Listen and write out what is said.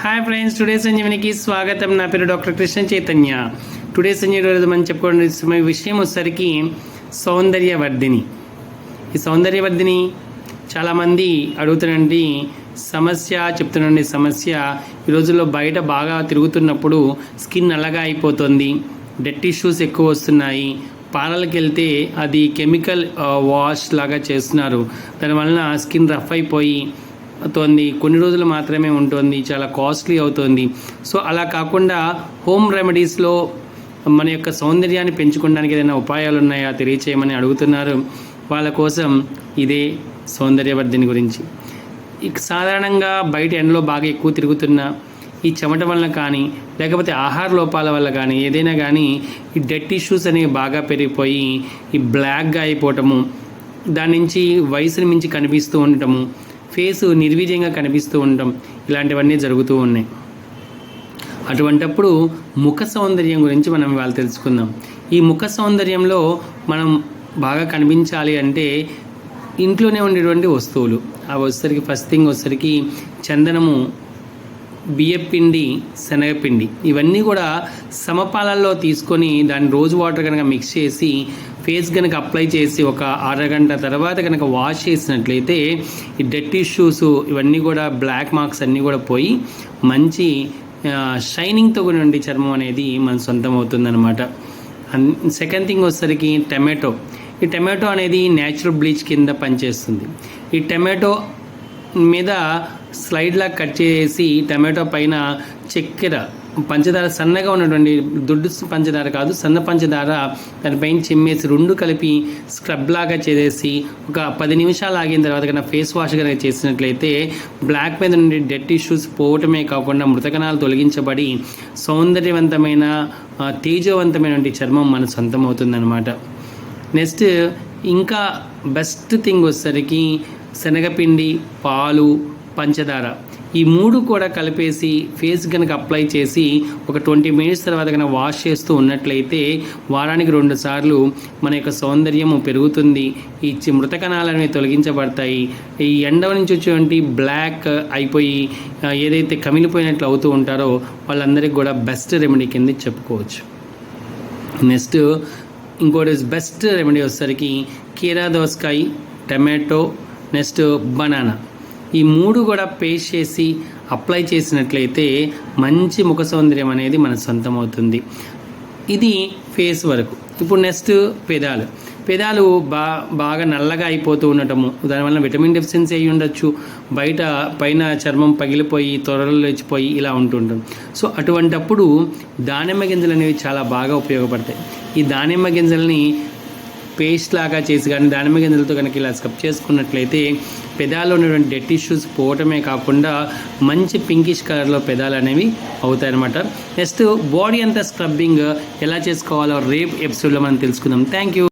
Hi friends today సంజీవనికి స్వాగతం నా పేరు డాక్టర్ కృష్ణ చైతన్య టుడే సంజీవి రోజు మనం చెప్పుకోవడం విషయం వచ్చేసరికి సౌందర్యవర్ధిని ఈ సౌందర్యవర్ధిని చాలామంది అడుగుతున్నటువంటి సమస్య చెప్తున్నటువంటి సమస్య ఈ రోజుల్లో బయట బాగా తిరుగుతున్నప్పుడు స్కిన్ నల్లగా అయిపోతుంది డెట్ ఇష్యూస్ ఎక్కువ వస్తున్నాయి పాలలకి వెళ్తే అది కెమికల్ వాష్ లాగా చేస్తున్నారు దానివలన స్కిన్ రఫ్ అయిపోయి అవుతోంది కొన్ని రోజులు మాత్రమే ఉంటుంది. చాలా కాస్ట్లీ అవుతుంది. సో అలా కాకుండా హోమ్ రెమెడీస్లో మన యొక్క సౌందర్యాన్ని పెంచుకోవడానికి ఏదైనా ఉపాయాలు ఉన్నాయా తెలియచేయమని అడుగుతున్నారు. వాళ్ళ కోసం ఇదే సౌందర్యవర్ధిని గురించి. ఇక సాధారణంగా బయట ఎండలో బాగా ఎక్కువ తిరుగుతున్నా ఈ చెమట వలన కానీ లేకపోతే ఆహార లోపాల వల్ల కానీ ఏదైనా కానీ ఈ డెట్ ఇష్యూస్ అనేవి బాగా పెరిగిపోయి ఈ బ్లాక్గా అయిపోవటము దాని నుంచి వయసుని మించి కనిపిస్తూ ఉండటము ఫేసు నిర్వీర్యంగా కనిపిస్తూ ఉండటం ఇలాంటివన్నీ జరుగుతూ ఉన్నాయి. అటువంటప్పుడు ముఖ సౌందర్యం గురించి మనం ఇవాళ తెలుసుకుందాం. ఈ ముఖ సౌందర్యంలో మనం బాగా కనిపించాలి అంటే ఇంట్లోనే ఉండేటువంటి వస్తువులు. ఆ వచ్చేసరికి ఫస్ట్ థింగ్ వచ్చేసరికి చందనము బియ్యపిండి శనగపిండి ఇవన్నీ కూడా సమపాలల్లో తీసుకొని దాన్ని రోజు వాటర్ కనుక మిక్స్ చేసి ఫేస్ కనుక అప్లై చేసి ఒక అరగంట తర్వాత కనుక వాష్ చేసినట్లయితే ఈ డెట్ టిష్యూస్ ఇవన్నీ కూడా బ్లాక్ మార్క్స్ అన్నీ కూడా పోయి మంచి షైనింగ్తో కూడిన చర్మం అనేది మన సొంతం అవుతుందన్నమాట. సెకండ్ థింగ్ వచ్చేసరికి టమాటో ఈ టమాటో అనేది న్యాచురల్ బ్లీచ్ కింద పనిచేస్తుంది. ఈ టమాటో మీద స్లైడ్లా కట్ చేసి టమాటో పైన చక్కెర పంచదార సన్నగా ఉన్నటువంటి దొడ్డు పంచదార కాదు సన్న పంచదార దానిపైన చిమ్మేసి రెండు కలిపి స్క్రబ్ లాగా చేసేసి ఒక పది నిమిషాలు ఆగిన తర్వాత కన్నా ఫేస్ వాష్ కనుక చేసినట్లయితే బ్లాక్ మీద నుండి డెడ్ ఇష్యూస్ పోవటమే కాకుండా మృతకణాలు తొలగించబడి సౌందర్యవంతమైన తేజవంతమైనటువంటి చర్మం మన సొంతం అవుతుందన్నమాట. నెక్స్ట్ ఇంకా బెస్ట్ థింగ్ వచ్చేసరికి శనగపిండి పాలు పంచదార ఈ మూడు కూడా కలిపేసి ఫేస్ కనుక అప్లై చేసి ఒక ట్వంటీ మినిట్స్ తర్వాత కనుక వాష్ చేస్తూ ఉన్నట్లయితే వారానికి రెండు సార్లు మన యొక్క సౌందర్యము పెరుగుతుంది. ఈ మృత కణాలు అనేవి తొలగించబడతాయి. ఈ ఎండ నుంచి వచ్చేటువంటి బ్లాక్ అయిపోయి ఏదైతే కమిలిపోయినట్లు అవుతూ ఉంటారో వాళ్ళందరికీ కూడా బెస్ట్ రెమెడీ కింద చెప్పుకోవచ్చు. నెక్స్ట్ ఇంకోటి బెస్ట్ రెమెడీ వచ్చేసరికి కీరా దోసకాయ టమాటో నెక్స్ట్ బనానా. ఈ మూడు కూడా పేస్ట్ చేసి అప్లై చేసినట్లయితే మంచి ముఖ సౌందర్యం అనేది మన సొంతం అవుతుంది ఇది ఫేస్ వరకు. ఇప్పుడు నెక్స్ట్ పెదాలు. పెదాలు బా బాగా నల్లగా అయిపోతూ ఉండటము దానివల్ల విటమిన్ డెఫిషియన్సీ అయి ఉండొచ్చు. బయట పైన చర్మం పగిలిపోయి త్వరలు లేచిపోయి ఇలా ఉంటుంటుంది. సో అటువంటప్పుడు దానిమ్మ గింజలు అనేవి చాలా బాగా ఉపయోగపడతాయి. ఈ దానిమ్మ గింజల్ని పేస్ట్ లాగా చేసి కానీ దానిమ్మ గింజలతో కనుక ఇలా స్క్రబ్ చేసుకున్నట్లయితే పెదాల్లో ఉన్నటువంటి డెట్ ఇష్యూస్ పోవటమే కాకుండా మంచి పింకిష్ కలర్లో పెదాలు అనేవి అవుతాయన్నమాట. నెక్స్ట్ బాడీ అంతా స్క్రబ్బింగ్ ఎలా చేసుకోవాలో రేపు ఎపిసోడ్లో మనం తెలుసుకుందాం. Thank you